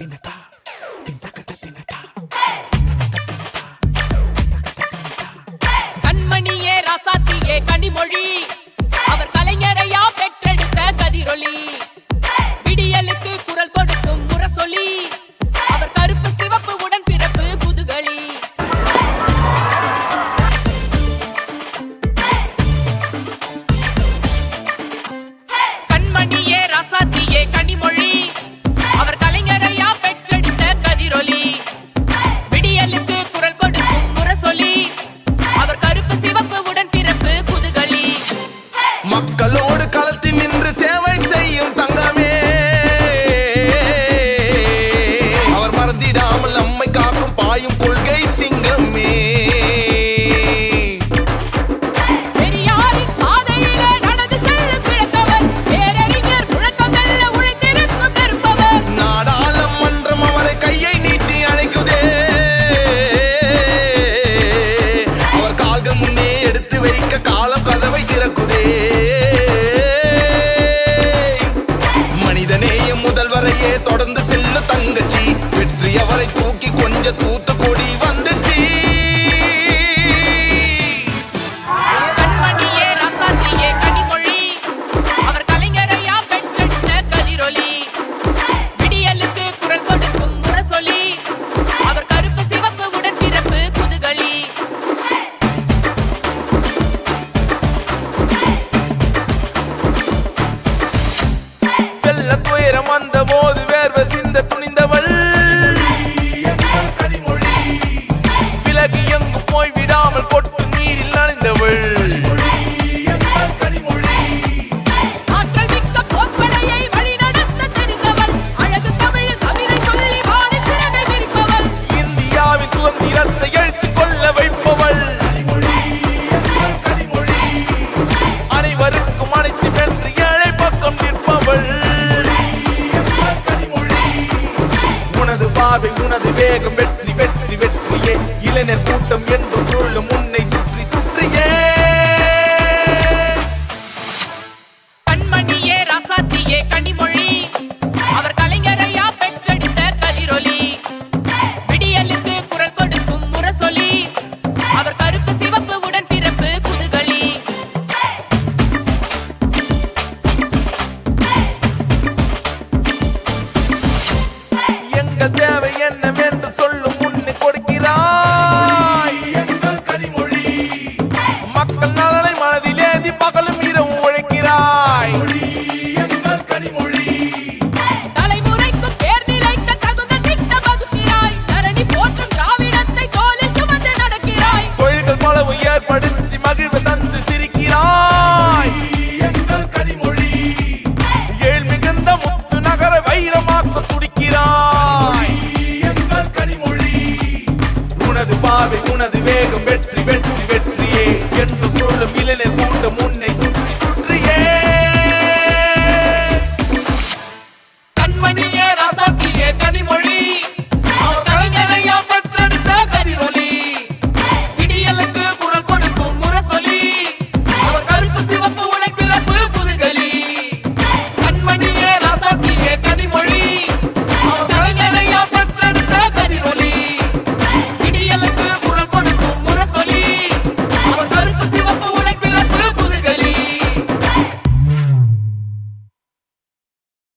Trinidad. பார்வை உனது வேகம் வெற்றி வெற்றி வெற்றியே. இளைஞர் கூட்டம் என்று ஏற்படுத்தி மகிழ்வு தந்து சிரிக்கிறாய். எங்கள் கனிமொழி. ஏழ் மிகுந்த முத்து நகர வைரமாக்க துடிக்கிறாய். எங்கள் கனிமொழி. உனது பாதை உனது வேகம் வெற்றி வெற்றி வெற்றியே என்று சொல்லும் இளைஞர் கூட்டம் உன்னை சுற்றி சுற்றியே. கண்மணியே.